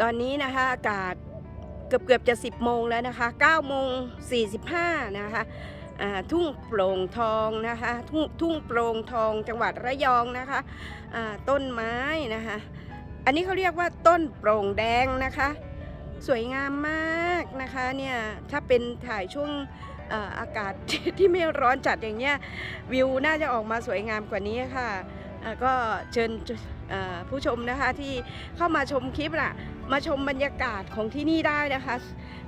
ตอนนี้นะคะอากาศเกือบเกือบๆจะ 10 โมงแล้วนะคะ9โมง45นะคะทุ่งโปร่งทองนะคะทุ่งทุ่งโปร่งทองจังหวัดระยองนะคะต้นไม้นะคะอันนี้เขาเรียกว่าต้นโปร่งแดงนะคะ สวยงามมากนะคะเนี่ยถ้าเป็นถ่ายช่วงอากาศที่ไม่ร้อนจัดอย่างเงี้ยวิวน่าจะออกมาสวยงามกว่านี้ค่ะก็เชิญ ผู้ชมนะคะที่เข้ามาชมคลิปน่ะ มาชมบรรยากาศของที่นี่ได้นะคะ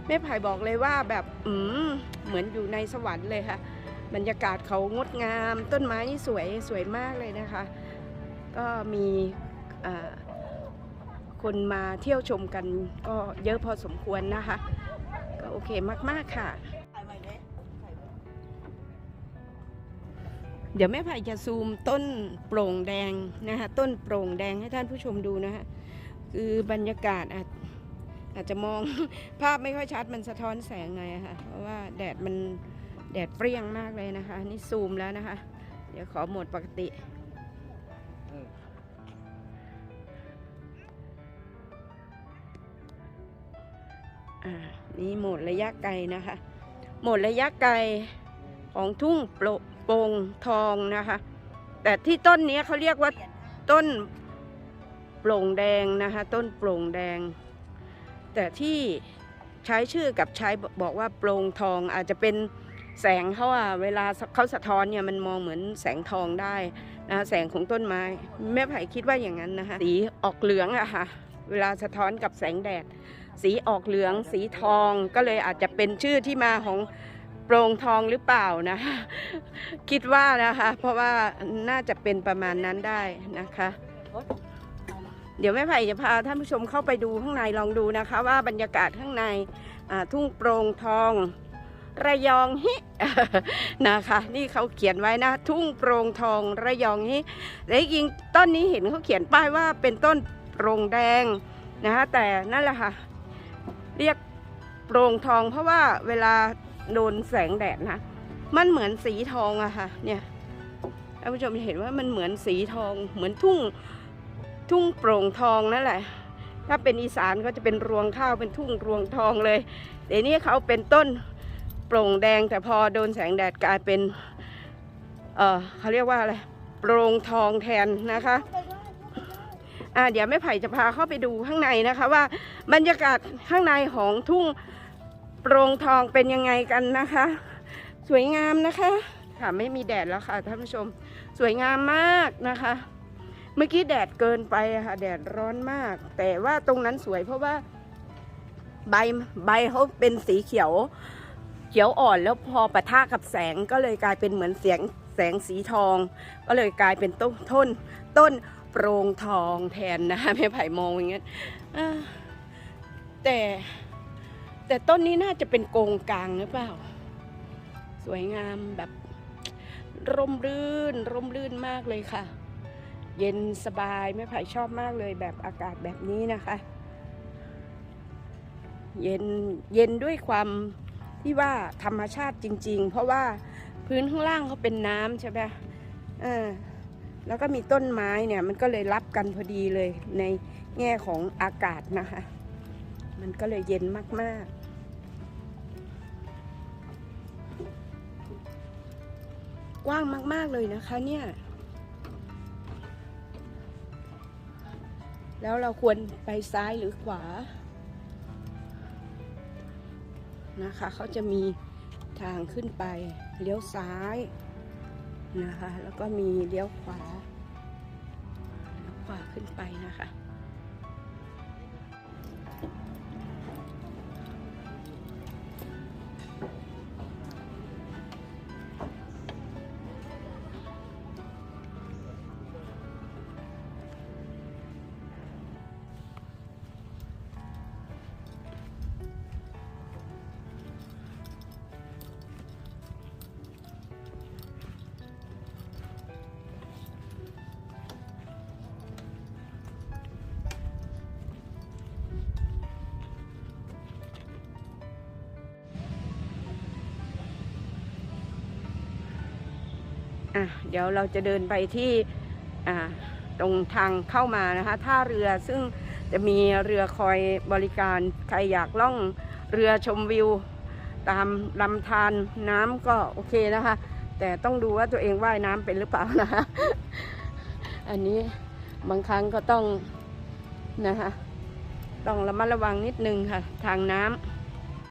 แม่ไผ่บอกเลยว่าแบบอืมเหมือนอยู่ในสวรรค์เลยค่ะ บรรยากาศเขางดงาม ต้นไม้นี่สวยสวยมากเลยนะคะ ก็มีคนมาเที่ยวชมกันก็เยอะพอสมควรนะคะ ก็โอเคมาก ๆ ค่ะ เดี๋ยวแม่ไผ่จะซูมต้นโปร่งแดงนะคะต้นโปร่งแดงให้ท่านผู้ชมดูนะคะคือบรรยากาศอาจอาจจะมองภาพไม่ค่อยชัดมันสะท้อนแสงไงะค่ะเพราะว่าแดดมันแดดเปรี้ยงมากเลยนะคะ นี่ซูมแล้วนะคะ เดี๋ยวขอโหมดปกติอ่านี่โหมดระยะไกลนะคะ โหมดระยะไกลของทุ่งโปร โปร่งทองนะคะ แต่ที่ต้นนี้เขาเรียกว่าต้นโปร่งแดงนะคะ ต้นโปร่งแดง แต่ที่ใช้ชื่อกับใช้บอกว่าโปร่งทองอาจจะเป็นแสงเขาอะเวลาเขาสะท้อนเนี่ยมันมองเหมือนแสงทองได้นะแสงของต้นไม้ แม่ไผ่คิดว่าอย่างนั้นนะคะสีออกเหลืองอะค่ะ เวลาสะท้อนกับแสงแดด สีออกเหลือง สีทองก็เลยอาจจะเป็นชื่อที่มาของ โปร่งทองหรือเปล่านะ คิดว่านะคะ เพราะว่าน่าจะเป็นประมาณนั้นได้นะคะ เดี๋ยวแม่ไผ่จะพาท่านผู้ชมเข้าไปดูข้างในลองดูนะคะ ว่าบรรยากาศข้างในทุ่งโปร่งทองระยองฮินะคะ นี่เขาเขียนไว้นะ ทุ่งโปร่งทองระยองฮิและจริงต้นนี้เห็นเขาเขียนป้ายว่าเป็นต้นโปร่งแดงนะคะแต่นั่นแหละค่ะ เรียกโปร่งทองเพราะว่าเวลา โดนแสงแดดนะ มันเหมือนสีทองอะค่ะ เนี่ยท่านผู้ชมจะเห็นว่ามันเหมือนสีทอง เหมือนทุ่งทุ่งโปร่งทองนั่นแหละ ถ้าเป็นอีสานก็จะเป็นรวงข้าวเป็นทุ่งรวงทองเลยแต่นี่เขาเป็นต้นโปร่งแดงแต่พอโดนแสงแดดกลายเป็น เออเขาเรียกว่าอะไรโปร่งทองแทนนะคะอ่าเดี๋ยวแม่ไผ่จะพาเข้าไปดูข้างในนะคะ ว่าบรรยากาศข้างในของทุ่ง โปร่งทองเป็นยังไงกันนะคะ สวยงามนะคะ ค่ะไม่มีแดดแล้วค่ะท่านผู้ชม สวยงามมากนะคะ เมื่อกี้แดดเกินไปค่ะ แดดร้อนมาก แต่ว่าตรงนั้นสวยเพราะว่า ใบใบเขาเป็นสีเขียว เขียวอ่อนแล้วพอปะทะกับแสงก็เลยกลายเป็นเหมือนเสียงแสงสีทอง ก็เลยกลายเป็นต้นต้นต้นโปร่งทองแทนนะคะแม่ไผ่มองอย่างเงี้ยแต่ แต่ต้นนี้น่าจะเป็นโกงกลางหรือเปล่า สวยงามแบบ ร่มรื่น ร่มรื่นมากเลยค่ะ เย็นสบายแม่ไผ่ชอบมากเลยแบบอากาศแบบนี้นะคะ เย็นเย็นด้วยความที่ว่าธรรมชาติจริง ๆ เพราะว่าพื้นข้างล่างเขาเป็นน้ำใช่ไหมเออแล้วก็มีต้นไม้เนี่ยมันก็เลยรับกันพอดีเลยในแง่ของอากาศนะคะ มันก็เลยเย็นมาก ๆกว้างมาก ๆ เลยนะคะเนี่ย แล้วเราควรไปซ้ายหรือขวา นะคะ เขาจะมีทางขึ้นไป เลี้ยวซ้าย นะคะ แล้วก็มีเลี้ยวขวา ขวาขึ้นไปนะคะ อะเดี๋ยวเราจะเดินไปที่อ่าตรงทางเข้ามานะคะท่าเรือซึ่งจะมีเรือคอยบริการใครอยากล่องเรือชมวิว ตามลำธารน้ำก็โอเคนะคะ แต่ต้องดูว่าตัวเองว่ายน้ำเป็นหรือเปล่านะคะอันนี้บางครั้งก็ต้องนะคะต้องระมัดระวังนิดนึงค่ะ ทางน้ำ